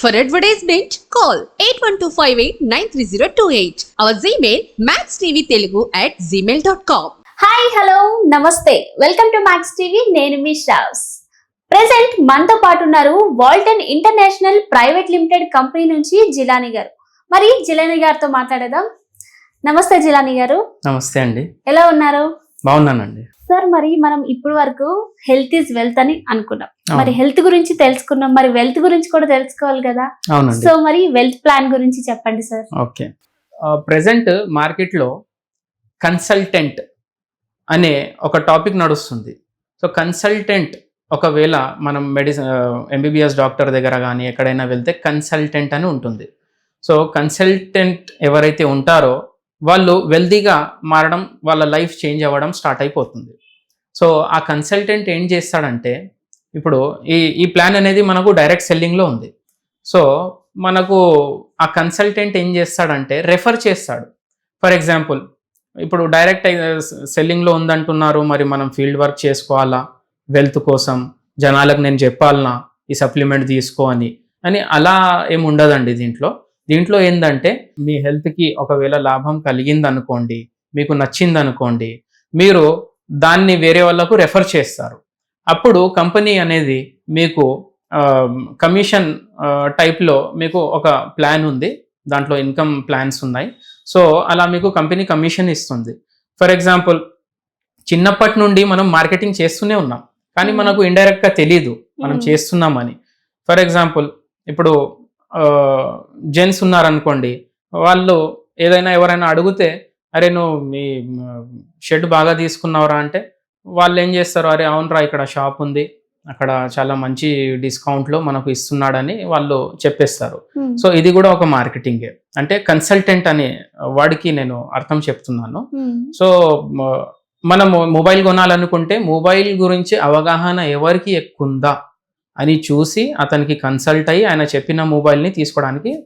For advertisement, call 8125893028. Our Gmail, maxtvtelugu at gmail.com. Hi hello నమస్తే welcome to Max TV నేను మీ Shravs. Present మనతో పాటు ఉన్నారు Walton International Private Limited company నుంచి జిలాని గారు. మరి జిలాని గారితో మాట్లాడదాం నమస్తే జిలాని గారు. నమస్తే అండి. ఎలా ఉన్నారు? బాగున్నానండి. సార్ మరి మనం ఇప్పుడు వరకు హెల్త్ ఈజ్ వెల్త్ అని అనుకున్నాం. మరి హెల్త్ గురించి తెలుసుకున్నాం. మరి వెల్త్ గురించి కూడా తెలుసుకోవాలి కదా. సో మరి వెల్త్ ప్లాన్ గురించి చెప్పండి సార్. ఓకే. ప్రజెంట్ మార్కెట్లో కన్సల్టెంట్ అనే ఒక టాపిక్ నడుస్తుంది. సో కన్సల్టెంట్ ఒకవేళ మనం మెడిసిన్ ఎంబీబీఎస్ డాక్టర్ దగ్గర కానీ ఎక్కడైనా వెళ్తే కన్సల్టెంట్ అని ఉంటుంది. సో కన్సల్టెంట్ ఎవరైతే ఉంటారో వాళ్ళు వెల్దీగా మారడం వాళ్ళ లైఫ్ చేంజ్ అవ్వడం స్టార్ట్ అయిపోతుంది. సో ఆ కన్సల్టెంట్ ఏం చేస్తాడంటే ఇప్పుడు ఈ ఈ ప్లాన్ అనేది మనకు డైరెక్ట్ సెల్లింగ్లో ఉంది. సో మనకు ఆ కన్సల్టెంట్ ఏం చేస్తాడంటే రెఫర్ చేస్తాడు. ఫర్ ఎగ్జాంపుల్ ఇప్పుడు డైరెక్ట్ సెల్లింగ్లో ఉందంటున్నారు మరి మనం ఫీల్డ్ వర్క్ చేసుకోవాలా? వెల్త్ కోసం జనాలకు నేను చెప్పాలనా? ఈ సప్లిమెంట్ తీసుకో అని. అని అలా ఏమి ఉండదండి దీంట్లో. దీంట్లో ఏంటంటే మీ హెల్త్కి ఒకవేళ లాభం కలిగింది అనుకోండి మీకు నచ్చింది అనుకోండి మీరు దాన్ని వేరే వాళ్ళకు రెఫర్ చేస్తారు. అప్పుడు కంపెనీ అనేది మీకు కమిషన్ టైప్లో మీకు ఒక ప్లాన్ ఉంది. దాంట్లో ఇన్కమ్ ప్లాన్స్ ఉన్నాయి. సో అలా మీకు కంపెనీ కమిషన్ ఇస్తుంది. ఫర్ ఎగ్జాంపుల్ చిన్నప్పటి నుండి మనం మార్కెటింగ్ చేస్తూనే ఉన్నాం. కానీ. మనకు ఇండైరెక్ట్గా తెలియదు మనం. చేస్తున్నామని. ఫర్ ఎగ్జాంపుల్ ఇప్పుడు జెంట్స్ ఉన్నారనుకోండి వాళ్ళు ఏదైనా ఎవరైనా అడిగితే అరే నువ్వు మీ షర్ట్ బాగా తీసుకున్నావురా అంటే వాళ్ళు ఏం చేస్తారు అరే అవునరా ఇక్కడ షాప్ ఉంది అక్కడ చాలా మంచి డిస్కౌంట్లో మనకు ఇస్తున్నాడని వాళ్ళు చెప్పేస్తారు. సో ఇది కూడా ఒక మార్కెటింగే అంటే కన్సల్టెంట్ అనే వాడికి నేను అర్థం చెప్తున్నాను. సో మనము మొబైల్ కొనాలనుకుంటే మొబైల్ గురించి అవగాహన ఎవరికి ఎక్కుందా అని చూసి అతనికి కన్సల్ట్ అయ్యి ఆయన చెప్పిన మొబైల్ని తీసుకోవడానికి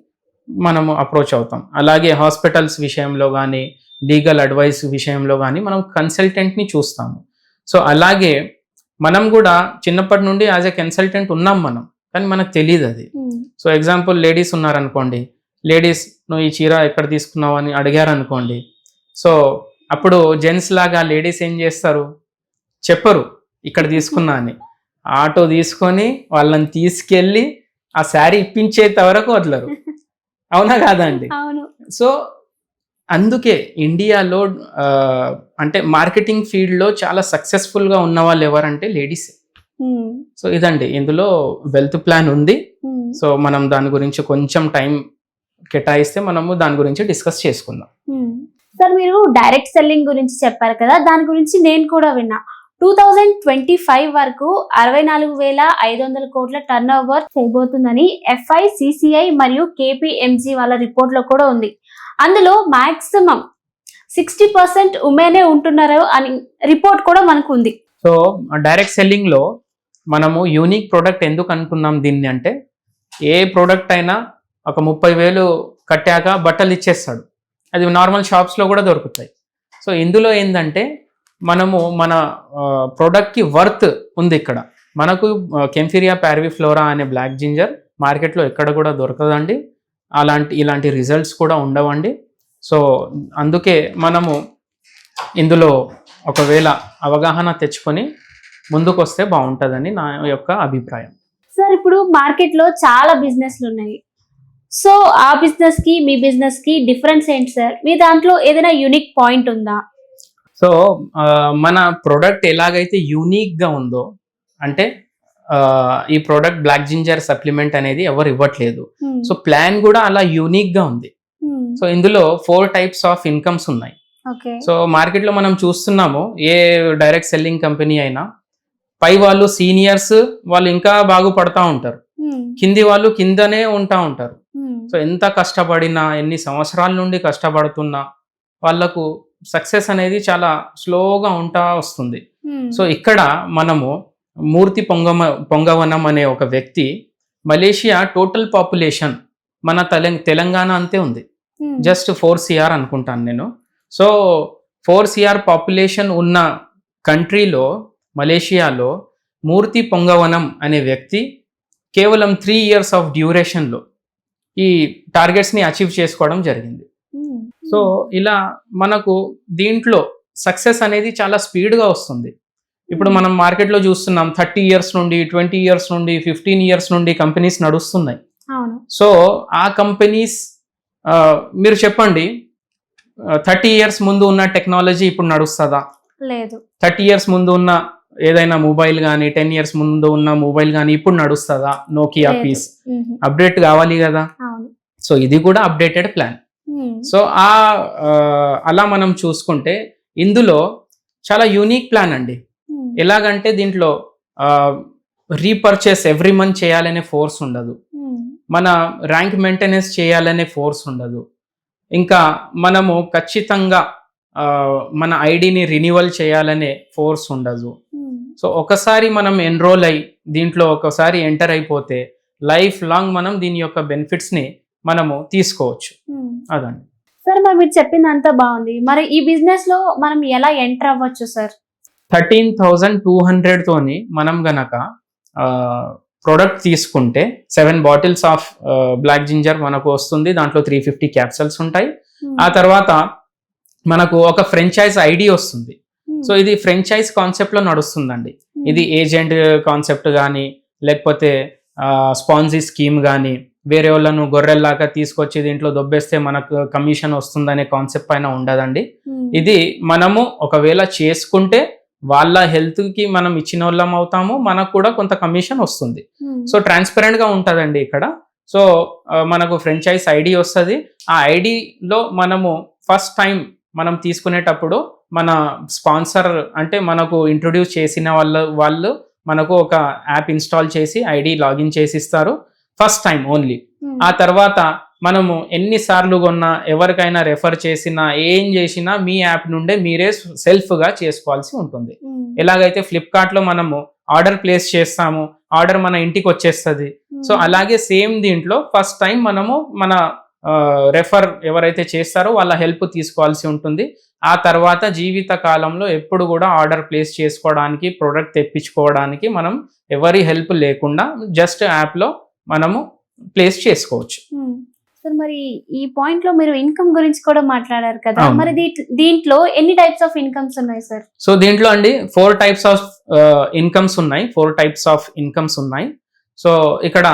మనము అప్రోచ్ అవుతాం. అలాగే హాస్పిటల్స్ విషయంలో కానీ లీగల్ అడ్వైస్ విషయంలో కానీ మనం కన్సల్టెంట్ని చూస్తాము. సో అలాగే మనం కూడా చిన్నప్పటి నుండి యాజ్ ఎ కన్సల్టెంట్ ఉన్నాం మనం కానీ మనకు తెలియదు అది. సో ఎగ్జాంపుల్ లేడీస్ ఉన్నారనుకోండి లేడీస్ నువ్వు ఈ చీర ఎక్కడ తీసుకున్నావు? అని అడిగారు అనుకోండి సో అప్పుడు జెంట్స్ లాగా లేడీస్ ఏం చేస్తారు? చెప్పరు ఇక్కడ తీసుకున్నా అని. ఆటో తీసుకొని వాళ్ళని తీసుకెళ్ళి ఆ శారీ ఇప్పించేంత వరకు వదలరు. అవునా కాదా అండి? సో అందుకే ఇండియాలో అంటే మార్కెటింగ్ ఫీల్డ్లో చాలా సక్సెస్ఫుల్గా ఉన్న వాళ్ళు ఎవరంటే లేడీస్. సో ఇదండి. ఇందులో వెల్త్ ప్లాన్ ఉంది. సో మనం దాని గురించి కొంచెం టైం కేటాయిస్తే మనము దాని గురించి డిస్కస్ చేసుకుందాం. సార్ మీరు డైరెక్ట్ సెల్లింగ్ గురించి చెప్పారు కదా దాని గురించి నేను కూడా విన్నా. టూ థౌజండ్ ట్వంటీ ఫైవ్ వరకు అరవై నాలుగు వేల ఐదు వందల కోట్ల టర్న్ ఓవర్ చేయబోతుందని ఎఫ్ఐ సిసిఐ మరియు కేపీఎంజీ వాళ్ళ రిపోర్ట్లో కూడా ఉంది. అందులో మాక్సిమం సిక్స్టీ పర్సెంట్ ఉమెనే ఉంటున్నారు అని రిపోర్ట్ కూడా మనకు ఉంది. సో డైరెక్ట్ సెల్లింగ్లో మనము యూనిక్ ప్రోడక్ట్ ఎందుకు అనుకున్నాం దీన్ని అంటే ఏ ప్రోడక్ట్ అయినా ఒక ముప్పై వేలు కట్టాక బట్టలు ఇచ్చేస్తాడు. అది నార్మల్ షాప్స్లో కూడా దొరుకుతాయి. సో ఇందులో ఏంటంటే మనము మన ప్రోడక్ట్కి వర్త్ ఉంది ఇక్కడ. మనకు కెంఫిరియా ప్యారవిఫ్లోరా అనే బ్లాక్ జింజర్ మార్కెట్లో ఎక్కడ కూడా దొరకదండి. అలాంటి ఇలాంటి రిజల్ట్స్ కూడా ఉండవండి. సో అందుకే మనము ఇందులో ఒకవేళ అవగాహన తెచ్చుకొని ముందుకు వస్తే బాగుంటుందని నా యొక్క అభిప్రాయం. సార్ ఇప్పుడు మార్కెట్లో చాలా బిజినెస్లు ఉన్నాయి. సో ఆ బిజినెస్కి మీ బిజినెస్కి డిఫరెన్స్ ఏంటి సార్ మీ దాంట్లో ఏదైనా యూనిక్ పాయింట్ ఉందా? సో మన ప్రోడక్ట్ ఎలాగైతే యూనిక్గా ఉందో అంటే ఈ ప్రోడక్ట్ బ్లాక్ జింజర్ సప్లిమెంట్ అనేది ఎవరు ఇవ్వట్లేదు Hmm. సో ప్లాన్ కూడా అలా యూనిక్గా ఉంది Hmm. సో ఇందులో ఫోర్ టైప్స్ ఆఫ్ ఇన్కమ్స్ ఉన్నాయి సో మార్కెట్లో మనం చూస్తున్నాము ఏ డైరెక్ట్ సెల్లింగ్ కంపెనీ అయినా పై వాళ్ళు సీనియర్స్ వాళ్ళు ఇంకా బాగుపడతా ఉంటారు Hmm. కింది వాళ్ళు కిందనే ఉంటా ఉంటారు. సో ఎంత కష్టపడినా ఎన్ని సంవత్సరాల నుండి కష్టపడుతున్నా వాళ్ళకు సక్సెస్ అనేది చాలా స్లోగా ఉంటా వస్తుంది. సో ఇక్కడ మనము మూర్తి పొంగమ పొంగవనం అనే ఒక వ్యక్తి మలేషియా టోటల్ పాపులేషన్ మన తెలం తెలంగాణ అంతే ఉంది. జస్ట్ ఫోర్ సిఆర్ అనుకుంటాను నేను సో ఫోర్ సిఆర్ పాపులేషన్ ఉన్న కంట్రీలో మలేషియాలో మూర్తి పొంగవనం అనే వ్యక్తి కేవలం త్రీ ఇయర్స్ ఆఫ్ డ్యూరేషన్లో ఈ టార్గెట్స్ని అచీవ్ చేసుకోవడం జరిగింది సో ఇలా మనకు దీంట్లో సక్సెస్ అనేది చాలా స్పీడ్గా వస్తుంది. ఇప్పుడు మనం మార్కెట్లో చూస్తున్నాం థర్టీ ఇయర్స్ నుండి ట్వంటీ ఇయర్స్ నుండి ఫిఫ్టీన్ ఇయర్స్ నుండి కంపెనీస్ నడుస్తున్నాయి. సో ఆ కంపెనీస్ మీరు చెప్పండి థర్టీ ఇయర్స్ ముందు ఉన్న టెక్నాలజీ ఇప్పుడు నడుస్తుందా? లేదు. థర్టీ ఇయర్స్ ముందు ఉన్న ఏదైనా మొబైల్ కానీ టెన్ ఇయర్స్ ముందు ఉన్న మొబైల్ కానీ ఇప్పుడు నడుస్తుందా? నోకియా. పీస్. అప్డేట్ కావాలి కదా? సో ఇది కూడా అప్డేటెడ్ ప్లాన్. సో ఆ అలా మనం చూసుకుంటే ఇందులో చాలా యూనిక్ ప్లాన్ అండి మ్మ్. ఎలాగంటే దీంట్లో రీపర్చేస్ ఎవ్రీ మంత్ చేయాలనే ఫోర్స్ ఉండదు మ్మ్. మన ర్యాంక్ మెయింటెనెన్స్ చేయాలనే ఫోర్స్ ఉండదు ఇంకా మనము ఖచ్చితంగా మన ఐడిని రినివల్ చేయాలనే ఫోర్స్ ఉండదు. సో ఒకసారి మనం ఎన్రోల్ అయి దీంట్లో ఒకసారి ఎంటర్ అయిపోతే లైఫ్ లాంగ్ మనం దీని యొక్క బెనిఫిట్స్ని మనము తీసుకోవచ్చు మ్మ్. అదండి సార్ మరి మీరు చెప్పింది అంతా బాగుంది మరి ఈ బిజినెస్లో మనం ఎలా ఎంటర్ అవ్వచ్చు sir thirteen thousand two hundred తోని మనం గనక ప్రోడక్ట్ తీసుకుంటే seven bottles of black ginger మనకు వస్తుంది దాంట్లో త్రీ ఫిఫ్టీ క్యాప్సల్స్ ఉంటాయి మ్మ్. ఆ తర్వాత మనకు ఒక ఫ్రెంచైజ్ ఐడి వస్తుంది మ్మ్. సో ఇది ఫ్రెంచైజ్ కాన్సెప్ట్లో నడుస్తుందండి. ఇది ఏజెంట్ కాన్సెప్ట్ కానీ లేకపోతే స్పాన్సీ స్కీమ్ కానీ వేరే వాళ్ళను గొర్రెల్లాగా తీసుకొచ్చి దీంట్లో దొబ్బేస్తే మనకు కమిషన్ వస్తుందనే కాన్సెప్ట్ పైన ఉండదండి. మ్మ్. ఇది మనము ఒకవేళ చేసుకుంటే వాళ్ళ health కి మనం ఇచ్చిన వాళ్ళం అవుతాము మనకు కూడా కొంత కమిషన్ వస్తుంది. మ్మ్. సో ట్రాన్స్పరెంట్గా ఉంటుందండి ఇక్కడ. సో మనకు ఫ్రెంచైజ్ ఐడి వస్తుంది. ఆ ఐడిలో మనము ఫస్ట్ టైం మనం తీసుకునేటప్పుడు మన స్పాన్సర్ అంటే మనకు ఇంట్రొడ్యూస్ చేసిన వాళ్ళ వాళ్ళు మనకు ఒక యాప్ ఇన్స్టాల్ చేసి ఐడి లాగిన్ చేసి ఇస్తారు. ఫస్ట్ టైం ఓన్లీ మ్మ్. ఆ తర్వాత మనము ఎన్నిసార్లు కొన్నా ఎవరికైనా రెఫర్ చేసినా ఏం చేసినా మీ యాప్ నుండే మీరే సెల్ఫ్గా చేసుకోవాల్సి ఉంటుంది మ్మ్. ఎలాగైతే ఫ్లిప్కార్ట్లో మనము ఆర్డర్ ప్లేస్ చేస్తాము ఆర్డర్ మన ఇంటికి వచ్చేస్తుంది సో మ్మ్. అలాగే సేమ్ దీంట్లో ఫస్ట్ టైం మనము మన రెఫర్ ఎవరైతే చేస్తారో వాళ్ళ హెల్ప్ తీసుకోవాల్సి ఉంటుంది ఆ తర్వాత జీవిత కాలంలో ఎప్పుడు కూడా ఆర్డర్ ప్లేస్ చేసుకోవడానికి ప్రోడక్ట్ తెప్పించుకోవడానికి మనం ఎవరి హెల్ప్ లేకుండా జస్ట్ యాప్లో మనము ప్లేస్ చేసుకోవచ్చు. సార్ మరి ఈ పాయింట్లో మీరు ఇన్కమ్ గురించి కూడా మాట్లాడారు కదా. మరి దీంట్- దీంట్లో ఎన్ని టైప్స్ ఆఫ్ ఇన్కమ్స్ ఉన్నాయి సార్ సో దీంట్లో అండి ఫోర్ టైప్స్ ఆఫ్ ఇన్కమ్స్ ఉన్నాయి ఫోర్ టైప్స్ ఆఫ్ ఇన్కమ్స్ ఉన్నాయి సో ఇక్కడ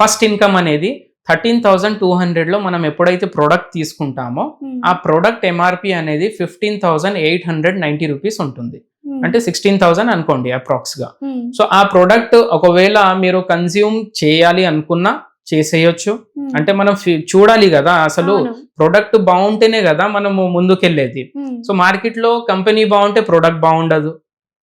ఫస్ట్ ఇన్కమ్ అనేది థర్టీన్ థౌజండ్ టూ హండ్రెడ్లో మనం ఎప్పుడైతే ప్రోడక్ట్ తీసుకుంటామో మ్మ్. ఆ ప్రోడక్ట్ ఎంఆర్పి అనేది fifteen thousand eight hundred ninety rupees ఉంటుంది. అంటే సిక్స్టీన్ థౌజండ్ అనుకోండి అప్రాక్స్గా మ్మ్. సో ఆ ప్రోడక్ట్ ఒకవేళ మీరు కన్జ్యూమ్ చేయాలి అనుకున్నా చేసేయచ్చు మ్మ్. అంటే మనం చూడాలి కదా అసలు. ప్రోడక్ట్ బాగుంటేనే కదా మనము ముందుకెళ్ళేది. సో మార్కెట్లో కంపెనీ బాగుంటే ప్రోడక్ట్ బాగుండదు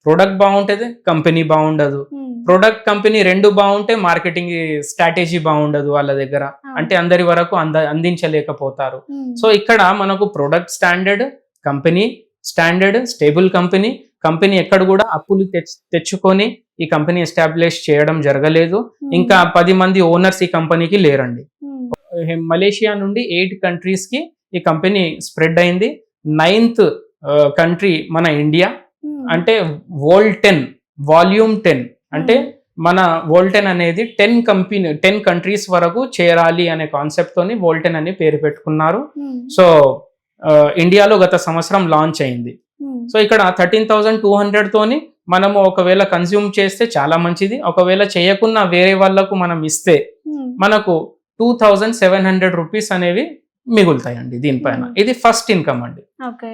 ప్రోడక్ట్ బాగుంటేది కంపెనీ బాగుండదు. ప్రోడక్ట్ కంపెనీ రెండు బాగుంటే మార్కెటింగ్ స్ట్రాటజీ బాగుండదు వాళ్ళ దగ్గర. అంటే అందరి వరకు అంద అందించలేకపోతారు. సో ఇక్కడ మనకు product standard company standard stable company company ఎక్కడ కూడా అప్పులు తెచ్- తెచ్చుకొని ఈ కంపెనీ ఎస్టాబ్లిష్ చేయడం జరగలేదు. ఇంకా పది మంది ఓనర్స్ ఈ కంపెనీకి లేరండి. మలేషియా నుండి ఎయిట్ కంట్రీస్కి ఈ కంపెనీ స్ప్రెడ్ అయింది నైన్త్ కంట్రీ మన ఇండియా. అంటే వరల్డ్ టెన్ వాల్యూమ్ టెన్ అంటే మన వోల్టెన్ అనేది టెన్ కంపెనీ టెన్ కంట్రీస్ వరకు చేరాలి అనే కాన్సెప్ట్ తోని వోల్టెన్ అని పేరు పెట్టుకున్నారు. సో ఇండియాలో గత సంవత్సరం లాంచ్ అయింది. సో ఇక్కడ థర్టీన్ థౌజండ్ టూ హండ్రెడ్ తోని మనము ఒకవేళ కన్స్యూమ్ చేస్తే చాలా మంచిది. ఒకవేళ చేయకున్నా వేరే వాళ్ళకు మనం ఇస్తే మ్మ్. మనకు two thousand seven hundred rupees అనేవి మిగులుతాయండి దీనిపైన. Hmm. ఇది ఫస్ట్ ఇన్కమ్ అండి.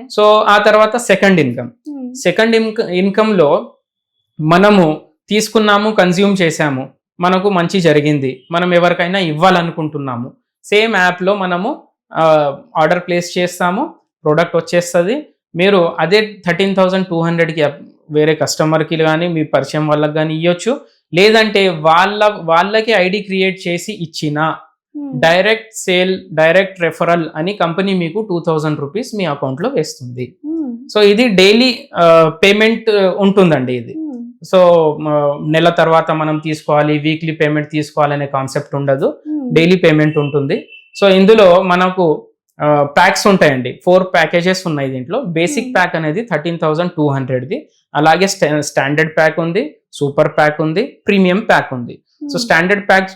సో ఆ తర్వాత సెకండ్ ఇన్కమ్. సెకండ్ ఇన్క ఇన్కమ్లో మనము తీసుకున్నాము కన్జ్యూమ్ చేసాము మనకు మంచి జరిగింది. మనం ఎవరికైనా ఇవ్వాలనుకుంటున్నాము. సేమ్ యాప్లో మనము ఆర్డర్ ప్లేస్ చేస్తాము ప్రోడక్ట్ వచ్చేస్తుంది. మీరు అదే థర్టీన్ థౌజండ్ టూ హండ్రెడ్కి వేరే కస్టమర్కి కానీ మీ పరిచయం వాళ్ళకి కానీ ఇవ్వచ్చు లేదంటే వాళ్ళ వాళ్ళకి ఐడి క్రియేట్ చేసి ఇచ్చినా మ్మ్. డైరెక్ట్ సేల్ డైరెక్ట్ రెఫరల్ అని కంపెనీ మీకు టూ థౌజండ్ రూపీస్ మీ అకౌంట్లో వేస్తుంది మ్మ్. సో ఇది డైలీ పేమెంట్ ఉంటుందండి ఇది మ్మ్. సో నెల తర్వాత మనం తీసుకోవాలి వీక్లీ పేమెంట్ తీసుకోవాలనే కాన్సెప్ట్ ఉండదు. డైలీ పేమెంట్ ఉంటుంది సో ఇందులో మనకు ప్యాక్స్ ఉంటాయండి. ఫోర్ ప్యాకేజెస్ ఉన్నాయి దీంట్లో. Basic Hmm. ప్యాక్ అనేది థర్టీన్ థౌజండ్ టూ హండ్రెడ్ది అలాగే స్టాండర్డ్ ప్యాక్ ఉంది సూపర్ ప్యాక్ ఉంది ప్రీమియం ప్యాక్ ఉంది. సో స్టాండర్డ్ ప్యాక్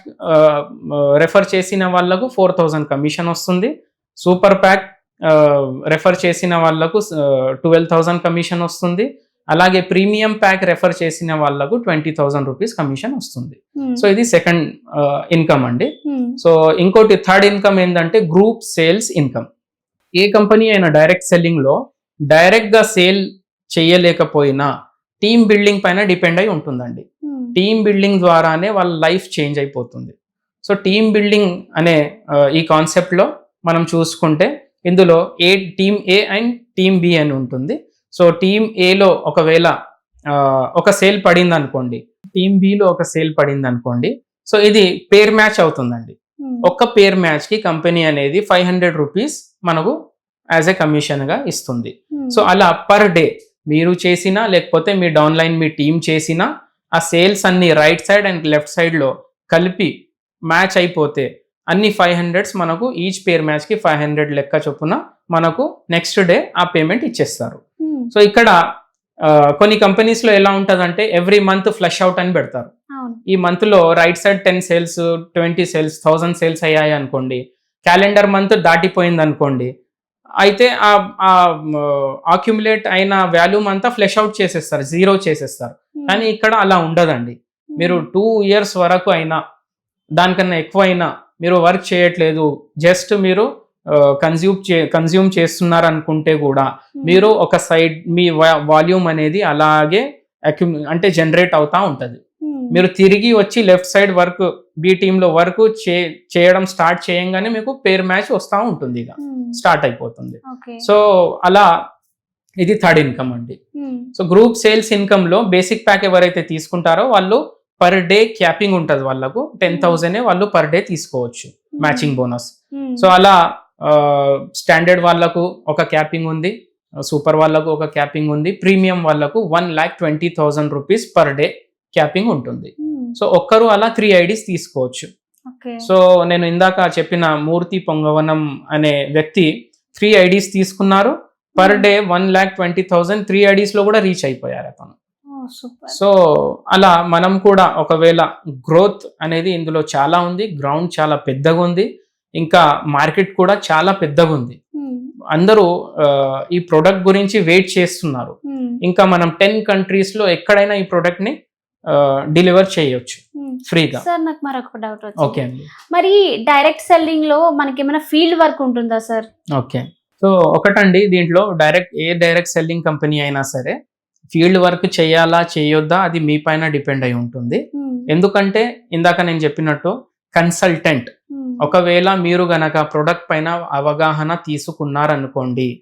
రెఫర్ చేసిన వాళ్ళకు ఫోర్ థౌజండ్ కమిషన్ వస్తుంది. సూపర్ ప్యాక్ రెఫర్ చేసిన వాళ్ళకు ట్వెల్వ్ థౌజండ్ కమిషన్ వస్తుంది. అలాగే ప్రీమియం ప్యాక్ రెఫర్ చేసిన వాళ్ళకు ట్వంటీ థౌజండ్ రూపీస్ కమిషన్ వస్తుంది. సో ఇది సెకండ్ ఇన్కమ్ అండి. సో ఇంకోటి థర్డ్ ఇన్కమ్ ఏంటంటే గ్రూప్ సేల్స్ ఇన్కమ్. ఏ కంపెనీ అయినా డైరెక్ట్ సెల్లింగ్లో డైరెక్ట్గా సేల్ చేయలేకపోయినా టీమ్ బిల్డింగ్ పైన డిపెండ్ అయి ఉంటుందండి. టీమ్ బిల్డింగ్ ద్వారానే వాళ్ళ లైఫ్ చేంజ్ అయిపోతుంది. సో టీమ్ బిల్డింగ్ అనే ఈ కాన్సెప్ట్లో మనం చూసుకుంటే ఇందులో ఏ team A and team B అని ఉంటుంది. సో టీమ్ ఏలో ఒకవేళ ఒక సేల్ పడింది అనుకోండి టీమ్ బిలో ఒక సేల్ పడింది అనుకోండి సో ఇది పేర్ మ్యాచ్ అవుతుందండి. ఒక్క పేర్ మ్యాచ్కి కంపెనీ అనేది ఫైవ్ హండ్రెడ్ రూపీస్ మనకు యాజ్ ఎ కమిషన్గా ఇస్తుంది సో అలా పర్ డే మీరు చేసినా లేకపోతే మీ డౌన్లైన్ మీ టీం చేసినా ఆ సేల్స్ అన్ని రైట్ సైడ్ అండ్ లెఫ్ట్ సైడ్లో కలిపి మ్యాచ్ అయిపోతే అన్ని ఫైవ్ హండ్రెడ్స్ మనకు ఈచ్ పేర్ మ్యాచ్కి ఫైవ్ హండ్రెడ్ లెక్క చొప్పున మనకు నెక్స్ట్ డే ఆ పేమెంట్ ఇచ్చేస్తారు. సో ఇక్కడ ఆ, కొన్ని కంపెనీస్లో ఎలా ఉంటదంటే ఎవ్రీ మంత్ ఫ్లష్ అవుట్ అని పెడతారు. ఈ మంత్లో right side ten sales twenty sales thousand sales అయ్యాయి అనుకోండి. క్యాలెండర్ మంత్ దాటిపోయింది అనుకోండి. అయితే ఆ ఆక్యుములేట్ అయిన వాల్యూమ్ అంతా ఫ్లెష్ అవుట్ చేసేస్తారు జీరో చేసేస్తారు. కానీ ఇక్కడ అలా ఉండదండి. మీరు టూ ఇయర్స్ వరకు అయినా దానికన్నా ఎక్కువ అయినా మీరు వర్క్ చేయట్లేదు. జస్ట్ మీరు కన్జ్యూమ్ చే కన్జ్యూమ్ చేస్తున్నారు అనుకుంటే కూడా మీరు ఒక సైడ్ మీ వాల్యూమ్ అనేది అలాగే అంటే జనరేట్ అవుతా ఉంటది. మీరు తిరిగి వచ్చి లెఫ్ట్ సైడ్ వర్క్ బి టీంలో వర్క్ చే చేయడం స్టార్ట్ చేయంగానే మీకు పేర్ మ్యాచ్ వస్తూ ఉంటుంది ఇక. స్టార్ట్ అయిపోతుంది. ఓకే సో అలా ఇది థర్డ్ ఇన్కమ్ అండి. సో గ్రూప్ సేల్స్ ఇన్కమ్లో బేసిక్ ప్యాక్ ఎవరైతే తీసుకుంటారో వాళ్ళు పర్ డే క్యాపింగ్ ఉంటుంది వాళ్ళకు. టెన్ థౌసండ్ వాళ్ళు పర్ డే తీసుకోవచ్చు. మ్యాచింగ్ బోనస్ సో అలా స్టాండర్డ్ వాళ్ళకు ఒక క్యాపింగ్ ఉంది. సూపర్ వాళ్ళకు ఒక క్యాపింగ్ ఉంది. ప్రీమియం వాళ్ళకు one lakh twenty thousand rupees per day capping ఉంటుంది. సో ఒక్కరు అలా త్రీ ఐడీస్ తీసుకోవచ్చు. సో నేను ఇందాక చెప్పిన మూర్తి పొంగవనం అనే వ్యక్తి త్రీ ఐడీస్ తీసుకున్నారు. Per day one lakh twenty thousand three ఐడీస్లో కూడా రీచ్ అయిపోయారు అతను. సో అలా మనం కూడా ఒకవేళ గ్రోత్ అనేది ఇందులో చాలా ఉంది గ్రౌండ్ చాలా పెద్దగా ఉంది. ఇంకా మార్కెట్ కూడా చాలా పెద్దగా ఉంది అందరూ ఈ ప్రొడక్ట్ గురించి వెయిట్ చేస్తున్నారు. ఇంకా మనం టెన్ కంట్రీస్లో ఎక్కడైనా ఈ ప్రొడక్ట్ని డెలివర్ చేయొచ్చు. ఫ్రీగా. సార్ నాకు మరొక డౌట్ ఓకే అండి. మరి డైరెక్ట్ సెల్లింగ్లో మనకి ఏమైనా ఫీల్డ్ వర్క్ ఉంటుందా సార్? ఓకే. సో ఒకటండి దీంట్లో డైరెక్ట్ ఏ డైరెక్ట్ సెల్లింగ్ కంపెనీ అయినా సరే ఫీల్డ్ వర్క్ చేయాలా చేయొద్దా అది మీ పైన డిపెండ్ అయి ఉంటుంది. ఎందుకంటే ఇందాక నేను చెప్పినట్టు కన్సల్టెంట్. ఒకవేళ మీరు గనక ప్రొడక్ట్ పైన అవగాహన తీసుకున్నారనుకోండి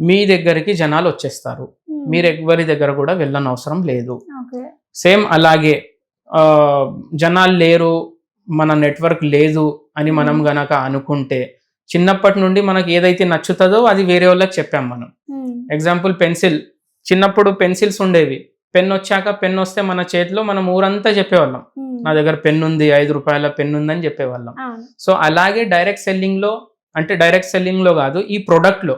మీ దగ్గరికి జనాలు వచ్చేస్తారు. మీరు ఎవరి దగ్గర కూడా వెళ్ళనవసరం లేదు. సేమ్ అలాగే ఆ, జనాలు లేరు మన నెట్వర్క్ లేదు అని మనం గనక అనుకుంటే చిన్నప్పటి నుండి మనకి ఏదైతే నచ్చుతుందో అది వేరే వాళ్ళకి చెప్పాం మనం. Example pencil. చిన్నప్పుడు పెన్సిల్స్ ఉండేవి. పెన్ వచ్చాక పెన్ వస్తే మన చేతిలో మనం ఊరంతా చెప్పేవాళ్ళం. నా దగ్గర పెన్ ఉంది ఐదు రూపాయల పెన్ ఉందని చెప్పేవాళ్ళం సో అలాగే డైరెక్ట్ సెల్లింగ్లో అంటే డైరెక్ట్ సెల్లింగ్లో కాదు ఈ ప్రొడక్ట్లో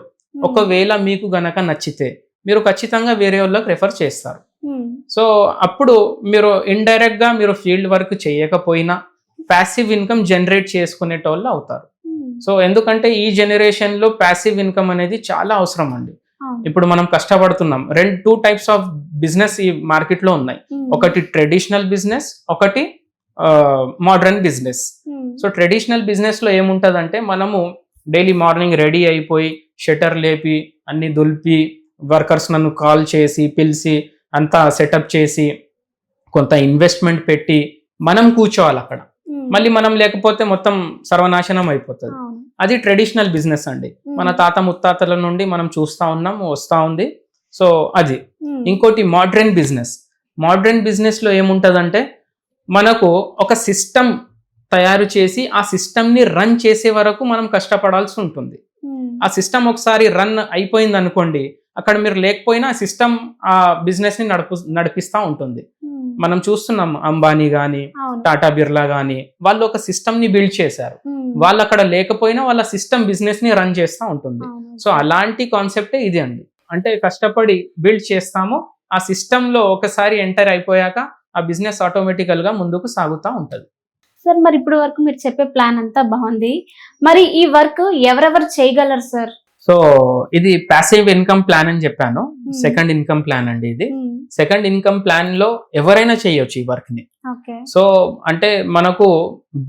ఒకవేళ మీకు గనక నచ్చితే మీరు ఖచ్చితంగా వేరే వాళ్ళకి రెఫర్ చేస్తారు. సో అప్పుడు మీరు ఇండైరెక్ట్గా మీరు ఫీల్డ్ వర్క్ చేయకపోయినా ప్యాసివ్ ఇన్కమ్ జనరేట్ చేసుకునేటోళ్ళు అవుతారు. సో ఎందుకంటే ఈ జనరేషన్లో ప్యాసివ్ ఇన్కమ్ అనేది చాలా అవసరం అండి. ఇప్పుడు మనం కష్టపడుతున్నాం. రెండు టూ టైప్స్ ఆఫ్ బిజినెస్ ఈ మార్కెట్లో ఉన్నాయి ఒకటి ట్రెడిషనల్ బిజినెస్ ఒకటి మోడర్న్ బిజినెస్ సో ట్రెడిషనల్ బిజినెస్లో ఏముంటదంటే మనము డైలీ మార్నింగ్ రెడీ అయిపోయి షటర్ లేపి అన్ని దులిపి వర్కర్స్ నన్ను కాల్ చేసి పిలిచి అంతా సెటప్ చేసి కొంత ఇన్వెస్ట్మెంట్ పెట్టి మనం కూర్చోవాలి అక్కడ. మళ్ళీ మనం లేకపోతే మొత్తం సర్వనాశనం అయిపోతుంది. అది ట్రెడిషనల్ బిజినెస్ అండి. మన తాత ముత్తాతల నుండి మనం చూస్తా ఉన్నాం వస్తా ఉంది. సో అది. ఇంకోటి మోడ్రన్ బిజినెస్ మోడ్రన్ బిజినెస్లో ఏముంటదంటే మనకు ఒక సిస్టమ్ తయారు చేసి ఆ సిస్టమ్ని రన్ చేసే వరకు మనం కష్టపడాల్సి ఉంటుంది. ఆ సిస్టమ్ ఒకసారి రన్ అయిపోయింది అనుకోండి అక్కడ మీరు లేకపోయినా సిస్టమ్ ఆ బిజినెస్ని నడుపు నడిపిస్తూ ఉంటుంది. మనం చూస్తున్నాం అంబానీ అవును. టాటా బిర్లా కానీ వాళ్ళు ఒక సిస్టమ్ని బిల్డ్ చేశారు. వాళ్ళు అక్కడ లేకపోయినా వాళ్ళ సిస్టమ్ బిజినెస్ని రన్ చేస్తూ ఉంటుంది. సో అలాంటి కాన్సెప్టే ఇది అండి. అంటే కష్టపడి బిల్డ్ చేస్తాము ఆ సిస్టమ్లో ఒకసారి ఎంటర్ అయిపోయాక ఆ బిజినెస్ ఆటోమేటికల్గా ముందుకు సాగుతూ ఉంటది. సార్ మరి ఇప్పుడు వరకు మీరు చెప్పే ప్లాన్ అంతా బాగుంది. మరి ఈ వర్క్ ఎవరెవరు చేయగలరు సార్ సో ఇది ప్యాసివ్ ఇన్కమ్ ప్లాన్ అని చెప్పాను. సెకండ్ ఇన్కమ్ ప్లాన్ అండి ఇది. సెకండ్ ఇన్కమ్ ప్లాన్లో ఎవరైనా చేయొచ్చు ఈ వర్క్ని. సో అంటే మనకు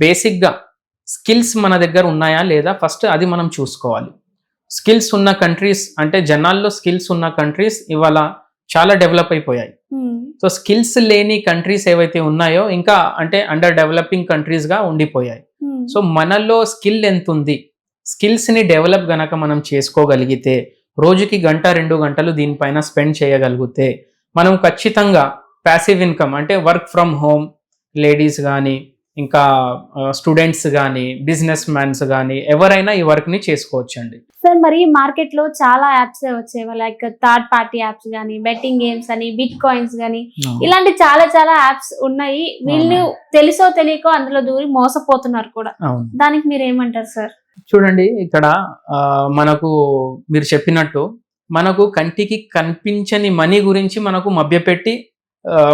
బేసిక్గా స్కిల్స్ మన దగ్గర ఉన్నాయా లేదా ఫస్ట్ అది మనం చూసుకోవాలి. స్కిల్స్ ఉన్న కంట్రీస్ అంటే జనాల్లో స్కిల్స్ ఉన్న కంట్రీస్ ఇవాళ చాలా డెవలప్ అయిపోయాయి. సో స్కిల్స్ లేని కంట్రీస్ ఏవైతే ఉన్నాయో ఇంకా అంటే అండర్ డెవలపింగ్ కంట్రీస్గా ఉండిపోయాయి. సో మనలో స్కిల్ ఎంత ఉంది స్కిల్స్ని డెవలప్ గనక మనం చేసుకోగలిగితే రోజుకి గంట రెండు గంటలు దీనిపైన స్పెండ్ చేయగలిగితే మనం ఖచ్చితంగా ప్యాసివ్ ఇన్కమ్ అంటే వర్క్ ఫ్రమ్ హోమ్ లేడీస్ కానీ ఇంకా స్టూడెంట్స్ కానీ బిజినెస్ మ్యాన్స్ కానీ ఎవరైనా ఈ వర్క్ని చేసుకోవచ్చండి. సార్ మరి మార్కెట్లో చాలా యాప్స్ వచ్చేవి? లైక్ థర్డ్ పార్టీ యాప్స్ కానీ బెట్టింగ్ గేమ్స్ అని బిట్ కాయిన్స్ కానీ ఇలాంటి చాలా చాలా యాప్స్ ఉన్నాయి. వీళ్ళు తెలుసో తెలియకో అందులో దూరి మోసపోతున్నారు కూడా. దానికి మీరు ఏమంటారు సార్? చూడండి ఇక్కడ ఆ, మనకు మీరు చెప్పినట్టు మనకు కంటికి కనిపించని మనీ గురించి మనకు మభ్యపెట్టి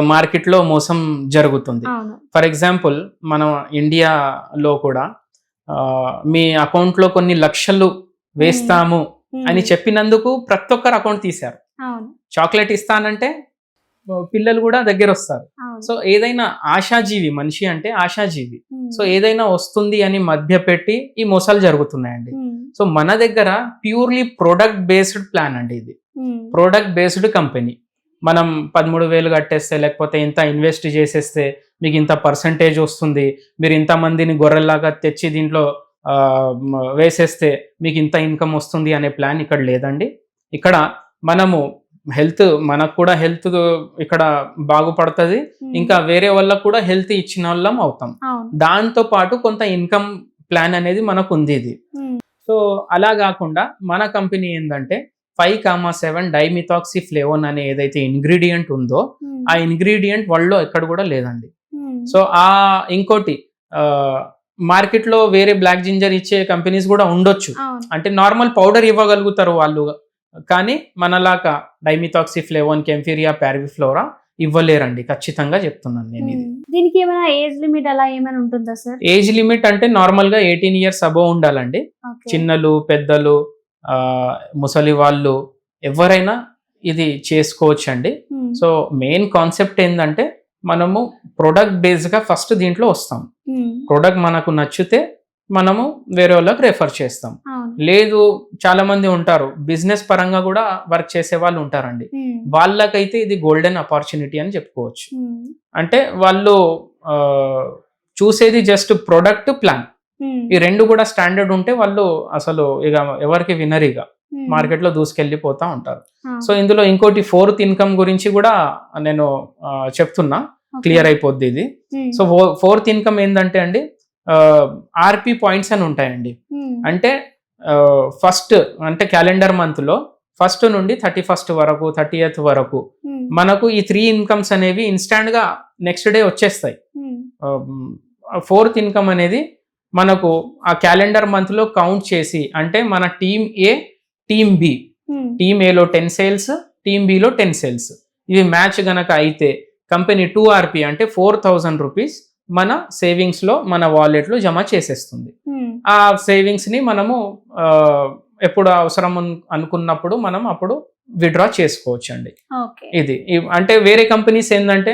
మార్కెట్లో మోసం జరుగుతుంది. ఫర్ ఎగ్జాంపుల్ మనం ఇండియాలో కూడా మీ అకౌంట్లో కొన్ని లక్షలు వేస్తాము అని చెప్పినందుకు ప్రతి ఒక్కరు అకౌంట్ తీశారు. చాక్లెట్ ఇస్తానంటే పిల్లలు కూడా దగ్గర వస్తారు సో ఏదైనా ఆశాజీవి మనిషి అంటే ఆశాజీవి. సో ఏదైనా వస్తుంది అని మధ్యపెట్టి ఈ మోసాలు జరుగుతున్నాయండి. సో మన దగ్గర ప్యూర్లీ ప్రోడక్ట్ బేస్డ్ ప్లాన్ అండి ఇది. Product based company. మనం పదమూడు వేలు కట్టేస్తే లేకపోతే ఇంత ఇన్వెస్ట్ చేసేస్తే మీకు ఇంత పర్సంటేజ్ వస్తుంది. మీరు ఇంతమందిని గొర్రెల్లాగా తెచ్చి దీంట్లో వేసేస్తే మీకు ఇంత ఇన్కమ్ వస్తుంది అనే ప్లాన్ ఇక్కడ లేదండి. ఇక్కడ మనము హెల్త్ మనకు కూడా హెల్త్ ఇక్కడ బాగుపడుతుంది. ఇంకా వేరే వాళ్ళకు కూడా హెల్త్ ఇచ్చిన వాళ్ళం అవుతాం. దాంతో పాటు కొంత ఇన్కమ్ ప్లాన్ అనేది మనకు ఉంది ఇది. సో అలా కాకుండా మన కంపెనీ ఏంటంటే five comma seven dimethoxy flavone అనే ఏదైతే ఇంగ్రీడియంట్ ఉందో ఆ ఇంగ్రీడియంట్ వరల్డ్లో ఎక్కడ కూడా లేదండి. సో ఆ ఇంకోటి మార్కెట్లో వేరే బ్లాక్ జింజర్ ఇచ్చే కంపెనీస్ కూడా ఉండొచ్చు. అంటే నార్మల్ పౌడర్ ఇవ్వగలుగుతారు వాళ్ళు. కానీ మనలాగా డైమిథాక్సి ఫ్లేవోన్ కెంఫీరియా ప్యారిఫ్లోరా ఇవ్వలేరండి. ఖచ్చితంగా చెప్తున్నాను నేను ఇది. దీనికి ఏమైనా ఏజ్ లిమిట్ అలా ఏమైనా ఉంటుందా సార్? ఏజ్ లిమిట్ అంటే నార్మల్గా ఎయిటీన్ ఇయర్స్ అబోవ్ ఉండాలండి. చిన్నలు పెద్దలు ముసలి వాళ్ళు ఎవరైనా ఇది చేసుకోవచ్చు అండి సో మెయిన్ కాన్సెప్ట్ ఏంటంటే మనము ప్రొడక్ట్ బేస్డ్గా ఫస్ట్ దీంట్లో వస్తాం. ప్రొడక్ట్ మనకు నచ్చితే మనము వేరే వాళ్ళకి రెఫర్ చేస్తాం. లేదు చాలా మంది ఉంటారు. బిజినెస్ పరంగా కూడా వర్క్ చేసే వాళ్ళు ఉంటారండి. వాళ్ళకైతే ఇది గోల్డెన్ ఆపర్చునిటీ అని చెప్పుకోవచ్చు. అంటే వాళ్ళు చూసేది జస్ట్ ప్రొడక్ట్ ప్లాన్ ఈ రెండు కూడా స్టాండర్డ్ ఉంటే వాళ్ళు అసలు ఇక ఎవరికి వినరు ఇక. మార్కెట్లో దూసుకెళ్ళిపోతా ఉంటారు. సో ఇందులో ఇంకోటి ఫోర్త్ ఇన్కమ్ గురించి కూడా నేను చెప్తున్నా. క్లియర్ అయిపోద్ది ఇది. సో ఫోర్త్ ఇన్కమ్ ఏంటంటే అండి ఆర్పి పాయింట్స్ అని ఉంటాయండి. ఉమ్, అంటే ఫస్ట్ అంటే క్యాలెండర్ మంత్లో ఫస్ట్ నుండి థర్టీ ఫస్ట్ వరకు థర్టీ వరకు ఉమ్, మనకు ఈ త్రీ ఇన్కమ్స్ అనేవి ఇన్స్టాంట్గా నెక్స్ట్ డే వచ్చేస్తాయి. ఫోర్త్ ఇన్కమ్ అనేది మనకు ఆ క్యాలెండర్ మంత్లో కౌంట్ చేసి అంటే మన team A team B team ఏలో టెన్ సేల్స్ టీమ్ బిలో టెన్ సేల్స్ ఇవి మ్యాచ్ గనక అయితే కంపెనీ టూ ఆర్పి అంటే ఫోర్ థౌజండ్ రూపీస్ మన సేవింగ్స్లో మన వాలెట్లో జమ చేసేస్తుంది. ఉమ్, ఆ సేవింగ్స్ని మనము ఎప్పుడు అవసరం అను- అనుకున్నప్పుడు మనం అప్పుడు విడ్రా చేసుకోవచ్చు అండి ఇది అంటే వేరే కంపెనీస్ ఏంటంటే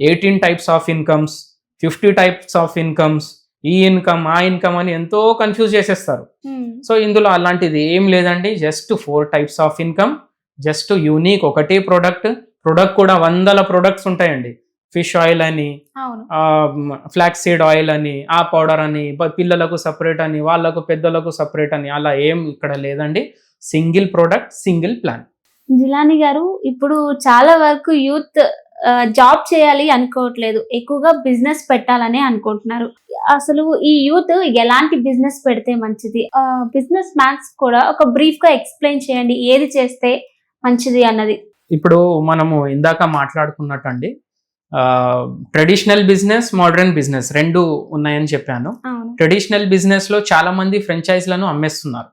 eighteen types of incomes fifty types of incomes ఈ ఇన్కమ్ ఆ ఇన్కమ్ అని ఎంతో కన్ఫ్యూజ్ చేసేస్తారు. ఉమ్, సో ఇందులో అలాంటిది ఏం లేదండి just four types of income just unique ఒకటే ప్రోడక్ట్ ప్రొడక్ట్ కూడా వందల ప్రొడక్ట్స్ ఉంటాయండి. ఫిష్ ఆయిల్ అని ఫ్లాక్స్ సీడ్ ఆయిల్ అని ఆ పౌడర్ అని పిల్లలకు సపరేట్ అని వాళ్ళకు పెద్దలకు సపరేట్ అని అలా ఏం ఇక్కడ లేదండి. Single product single plan. Jilani గారు ఇప్పుడు చాలా వరకు యూత్ జాబ్ చేయాలి అనుకోవట్లేదు. ఎక్కువగా బిజినెస్ పెట్టాలని అనుకుంటున్నారు. అసలు ఈ యూత్ ఎలాంటి బిజినెస్ పెడితే మంచిది? బిజినెస్ మ్యాన్స్ కూడా ఒక బ్రీఫ్గా ఎక్స్ప్లెయిన్ చేయండి. ఏది చేస్తే మంచిది అన్నది. ఇప్పుడు మనము ఇందాక మాట్లాడుకున్నట్టండి ట్రెడిషనల్ బిజినెస్ మోడర్న్ బిజినెస్ రెండు ఉన్నాయని చెప్పాను. ట్రెడిషనల్ బిజినెస్లో చాలా మంది ఫ్రెంచైజ్లను అమ్మేస్తున్నారు.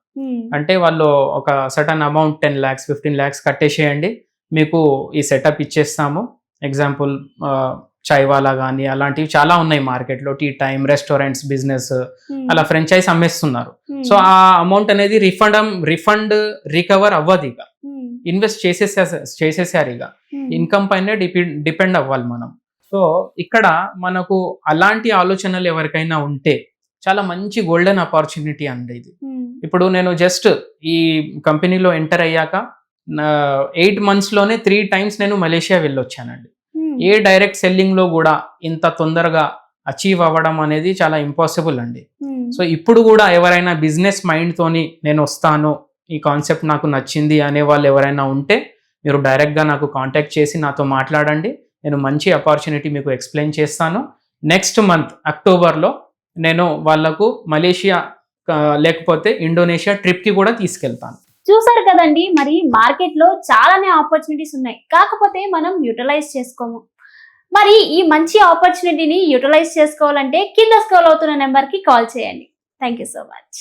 అంటే వాళ్ళు ఒక sudden amount ten lakhs fifteen lakhs కట్టేసేయండి. మీకు ఈ సెటప్ ఇచ్చేస్తాము. ఎగ్జాంపుల్ చాయ్ వాలా కానీ అలాంటివి చాలా ఉన్నాయి మార్కెట్లో. టీ టైమ్ రెస్టారెంట్స్ బిజినెస్ అలా ఫ్రెంచైజ్ అమ్మేస్తున్నారు. సో ఆ అమౌంట్ అనేది రిఫండ్ రిఫండ్ రికవర్ అవ్వదు ఇక. ఇన్వెస్ట్ చేసేసా చేసేసారు ఇక. ఇన్కమ్ పైనే డిపెండ్ డిపెండ్ అవ్వాలి మనం. సో ఇక్కడ మనకు అలాంటి ఆలోచనలు ఎవరికైనా ఉంటే చాలా మంచి గోల్డెన్ ఆపర్చునిటీ అండి ఇది. ఇప్పుడు నేను జస్ట్ ఈ కంపెనీలో ఎంటర్ అయ్యాక ఎయిట్ మంత్స్లోనే త్రీ టైమ్స్ నేను మలేషియా వెళ్ళొచ్చానండి. ఏ డైరెక్ట్ సెల్లింగ్లో కూడా ఇంత తొందరగా అచీవ్ అవ్వడం అనేది చాలా ఇంపాసిబుల్ అండి. సో ఇప్పుడు కూడా ఎవరైనా బిజినెస్ మైండ్తోని నేను వస్తాను ఈ కాన్సెప్ట్ నాకు నచ్చింది అనే వాళ్ళు ఎవరైనా ఉంటే మీరు డైరెక్ట్గా నాకు కాంటాక్ట్ చేసి నాతో మాట్లాడండి. నేను మంచి ఆపర్చునిటీ మీకు ఎక్స్ప్లెయిన్ చేస్తాను. నెక్స్ట్ మంత్ అక్టోబర్లో నేను వాళ్ళకు మలేషియా లేకపోతే ఇండోనేషియా ట్రిప్కి కూడా తీసుకెళ్తాను. చూసారు కదండి మరి మార్కెట్లో చాలానే ఆపర్చునిటీస్ ఉన్నాయి. కాకపోతే మనం యూటిలైజ్ చేసుకోము. మరి ఈ మంచి ఆపర్చునిటీని యూటిలైజ్ చేసుకోవాలంటే కింద స్క్రోల్ అవుతున్న నెంబర్కి కాల్ చేయండి. Thank you so much